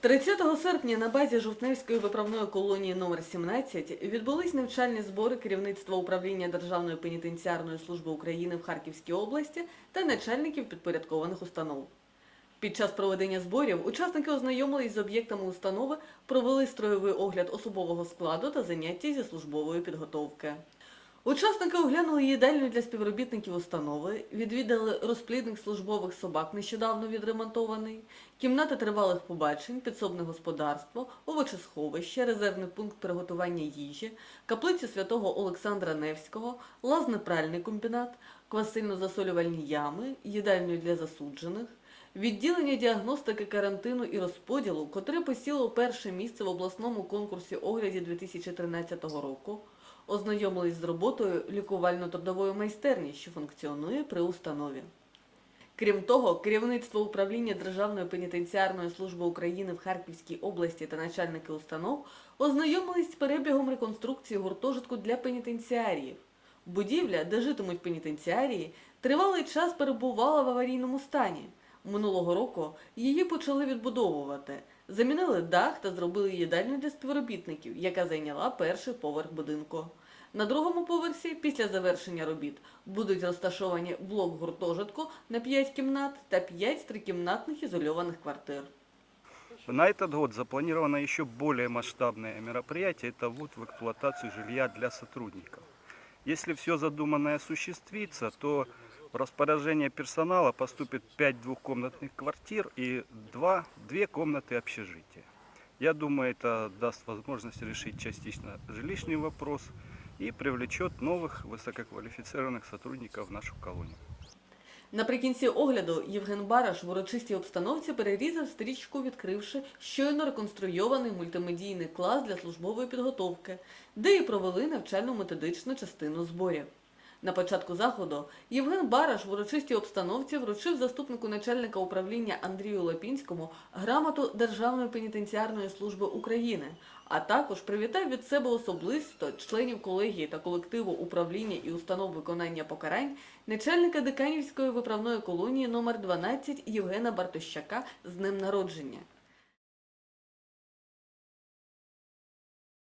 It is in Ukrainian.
30 серпня на базі Жовтневської виправної колонії номер 17 відбулись навчальні збори керівництва управління Державної пенітенціарної служби України в Харківській області та начальників підпорядкованих установ. Під час проведення зборів учасники ознайомились з об'єктами установи, провели строєвий огляд особового складу та заняття зі службової підготовки. Учасники оглянули їдальню для співробітників установи, відвідали розплідник службових собак, нещодавно відремонтований, кімнати тривалих побачень, підсобне господарство, овочесховище, резервний пункт приготування їжі, каплицю святого Олександра Невського, лазне-пральний комбінат, квасильно-засолювальні ями, їдальню для засуджених, відділення діагностики карантину і розподілу, котре посіло перше місце в обласному конкурсі огляді 2013 року, ознайомились з роботою лікувально-трудової майстерні, що функціонує при установі. Крім того, керівництво управління Державної пенітенціарної служби України в Харківській області та начальники установ ознайомились з перебігом реконструкції гуртожитку для пенітенціаріїв. Будівля, де житимуть пенітенціарії, тривалий час перебувала в аварійному стані. Минулого року її почали відбудовувати, замінили дах та зробили їдальню для співробітників, яка зайняла перший поверх будинку. На другому поверсі, після завершення робіт, будуть розташовані блок гуртожитку на 5 кімнат та 5 трикімнатних ізольованих квартир. На этот год запланировано еще более масштабное мероприятие. Это ввод в эксплуатацию жилья для сотрудников. Если все задуманное осуществится, то в распоряжение персонала поступит 5 двухкомнатных квартир и 2, 2 комнаты общежития. Я думаю, это даст возможность решить частично жилищный вопрос и привлечет новых высококвалифицированных сотрудников в нашу колонию. Наприкінці огляду Євген Бараш в урочистій обстановці перерізав стрічку, відкривши щойно реконструйований мультимедійний клас для службової підготовки, де і провели навчально-методичну частину зборів. На початку заходу Євген Бараш в урочистій обстановці вручив заступнику начальника управління Андрію Лапінському грамоту Державної пенітенціарної служби України, а також привітав від себе особисто членів колегії та колективу управління і установ виконання покарань начальника Диканівської виправної колонії номер 12 Євгена Бартощака з днем народження.